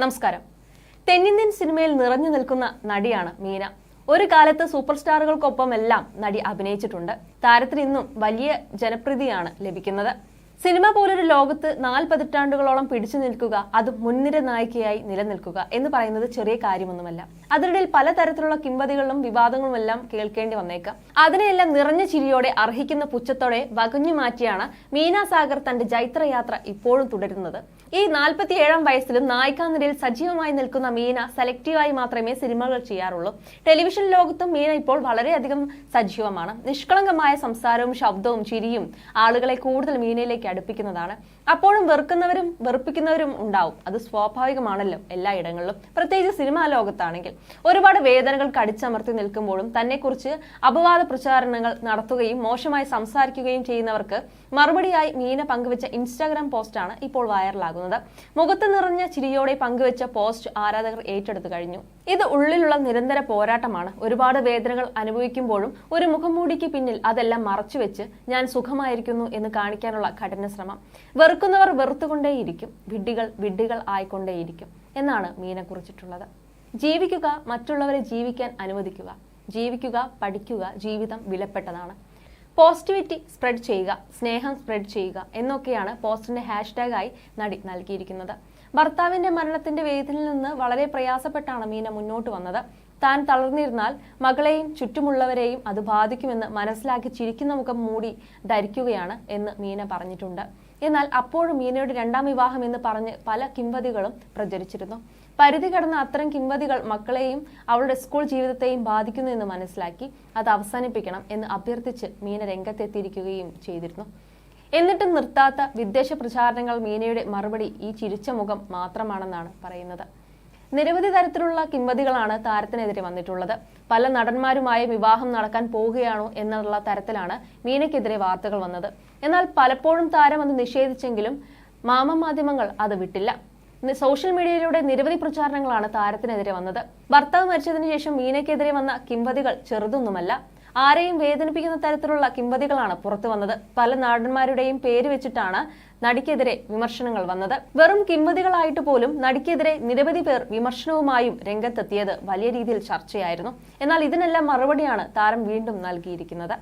നമസ്കാരം. തെന്നിന്ത്യൻ സിനിമയിൽ നിറഞ്ഞു നിൽക്കുന്ന നടിയാണ് മീന. ഒരു കാലത്ത് സൂപ്പർ സ്റ്റാറുകൾക്കൊപ്പം എല്ലാം നടി അഭിനയിച്ചിട്ടുണ്ട്. താരത്തിന് ഇന്നും വലിയ ജനപ്രീതിയാണ് ലഭിക്കുന്നത്. സിനിമ പോലൊരു ലോകത്ത് നാല് പതിറ്റാണ്ടുകളോളം പിടിച്ചു നിൽക്കുക അത് മുൻനിര നായികയായി നിലനിൽക്കുക എന്ന് പറയുന്നത് ചെറിയ കാര്യമൊന്നുമല്ല. അതിനിടയിൽ പലതരത്തിലുള്ള വിവാദങ്ങളും എല്ലാം കേൾക്കേണ്ടി വന്നേക്കാം. അതിനെയെല്ലാം നിറഞ്ഞ ചിരിയോടെ അർഹിക്കുന്ന പുച്ഛത്തോടെ വകഞ്ഞു മാറ്റിയാണ് മീന സാഗർ തന്റെ ജൈത്രയാത്ര ഇപ്പോഴും തുടരുന്നത്. ഈ നാൽപ്പത്തിയേഴാം വയസ്സിലും നായികാനിരയിൽ സജീവമായി നിൽക്കുന്ന മീന സെലക്റ്റീവായി മാത്രമേ സിനിമകൾ ചെയ്യാറുള്ളൂ. ടെലിവിഷൻ ലോകത്തും മീന ഇപ്പോൾ വളരെയധികം സജീവമാണ്. നിഷ്കളങ്കമായ സംസാരവും ശബ്ദവും ചിരിയും ആളുകളെ കൂടുതൽ മീനയിലേക്ക് അടുപ്പിക്കുന്നതാണ് അപ്പോഴും വെറുക്കുന്നവരും വെറുപ്പിക്കുന്നവരും ഉണ്ടാവും. അത് സ്വാഭാവികമാണല്ലോ എല്ലായിടങ്ങളിലും. പ്രത്യേകിച്ച് സിനിമാ ലോകത്താണെങ്കിൽ. ഒരുപാട് വേദനകൾ കടിച്ചമർത്തി നിൽക്കുമ്പോഴും തന്നെക്കുറിച്ച് അപവാദ പ്രചാരണങ്ങൾ നടത്തുകയും മോശമായി സംസാരിക്കുകയും ചെയ്യുന്നവർക്ക് മറുപടിയായി മീന പങ്കുവച്ച ഇൻസ്റ്റാഗ്രാം പോസ്റ്റാണ് ഇപ്പോൾ വൈറലാകുന്നത്. മുഖത്ത് നിറഞ്ഞ ചിരിയോടെ പങ്കുവച്ച പോസ്റ്റ് ആരാധകർ ഏറ്റെടുത്തു കഴിഞ്ഞു. ഇത് ഉള്ളിലുള്ള നിരന്തര പോരാട്ടമാണ്. ഒരുപാട് വേദനകൾ അനുഭവിക്കുമ്പോഴും ഒരു മുഖംമൂടിക്ക് പിന്നിൽ അതെല്ലാം മറച്ചുവെച്ച് ഞാൻ സുഖമായിരിക്കുന്നു എന്ന് കാണിക്കാനുള്ള കഠിന ശ്രമം വെറുക്കുന്നവർ വെറുത്തുകൊണ്ടേയിരിക്കും. വിഡ്ഢികൾ വിഡ്ഢികൾ ആയിക്കൊണ്ടേയിരിക്കും എന്നാണ് മീന കുറിച്ചിട്ടുള്ളത്. ജീവിക്കുക മറ്റുള്ളവരെ ജീവിക്കാൻ അനുവദിക്കുക. ജീവിക്കുക പഠിക്കുക ജീവിതം വിലപ്പെട്ടതാണ്. പോസിറ്റിവിറ്റി സ്പ്രെഡ് ചെയ്യുക സ്നേഹം സ്പ്രെഡ് ചെയ്യുക എന്നൊക്കെയാണ് പോസ്റ്റിന്റെ ഹാഷ്ടാഗായി നടി നൽകിയിരിക്കുന്നത്. ഭർത്താവിന്റെ മരണത്തിന്റെ വേദനയിൽ നിന്ന് വളരെ പ്രയാസപ്പെട്ടാണ് മീന മുന്നോട്ട് വന്നത്. താൻ തളർന്നിരുന്നാൽ മകളെയും ചുറ്റുമുള്ളവരെയും അത് ബാധിക്കുമെന്ന് മനസ്സിലാക്കി ചിരിക്കുന്ന മുഖം മൂടി ധരിക്കുകയാണ് എന്ന് മീന പറഞ്ഞിട്ടുണ്ട്. എന്നാൽ അപ്പോഴും മീനയുടെ രണ്ടാം വിവാഹം എന്ന് പറഞ്ഞ് പല കിംവതികളും പ്രചരിച്ചിരുന്നു. പരിധി കടന്ന അത്തരം കിംവതികൾ മക്കളെയും അവളുടെ സ്കൂൾ ജീവിതത്തെയും ബാധിക്കുന്നു എന്ന് മനസ്സിലാക്കി അത് അവസാനിപ്പിക്കണം എന്ന് അഭ്യർത്ഥിച്ച് മീന രംഗത്തെത്തിയിരിക്കുകയും ചെയ്തിരുന്നു. എന്നിട്ടും നിർത്താത്ത വിദ്വേഷ പ്രചാരണങ്ങൾ മീനയുടെ മറുപടി ഈ ചിരിച്ച മുഖം മാത്രമാണെന്നാണ് പറയുന്നത്. നിരവധി തരത്തിലുള്ള കിംവതികളാണ് താരത്തിനെതിരെ വന്നിട്ടുള്ളത്. പല നടന്മാരുമായി വിവാഹം നടക്കാൻ പോവുകയാണോ എന്നുള്ള തരത്തിലാണ് മീനയ്ക്കെതിരെ വാർത്തകൾ വന്നത്. എന്നാൽ പലപ്പോഴും താരം അത് നിഷേധിച്ചെങ്കിലും മാമ മാധ്യമങ്ങൾ അത് വിട്ടില്ല. സോഷ്യൽ മീഡിയയിലൂടെ നിരവധി പ്രചാരണങ്ങളാണ് താരത്തിനെതിരെ വന്നത്. ഭർത്താവ് മരിച്ചതിന് ശേഷം മീനയ്ക്കെതിരെ വന്ന കിംവതികൾ ചെറുതൊന്നുമല്ല. ആരെയും വേദനിപ്പിക്കുന്ന തരത്തിലുള്ള കിംവദികളാണ് പുറത്തു വന്നത്. പല നടന്മാരുടെയും പേര് വെച്ചിട്ടാണ് നടിക്കെതിരെ വിമർശനങ്ങൾ വന്നത്. വെറും കിംവദികളായിട്ട് പോലും നടിക്കെതിരെ നിരവധി പേർ വിമർശനവുമായും രംഗത്തെത്തിയത് വലിയ രീതിയിൽ ചർച്ചയായിരുന്നു. എന്നാൽ ഇതിനെല്ലാം മറുപടിയാണ് താരം വീണ്ടും നൽകിയിരിക്കുന്നത്.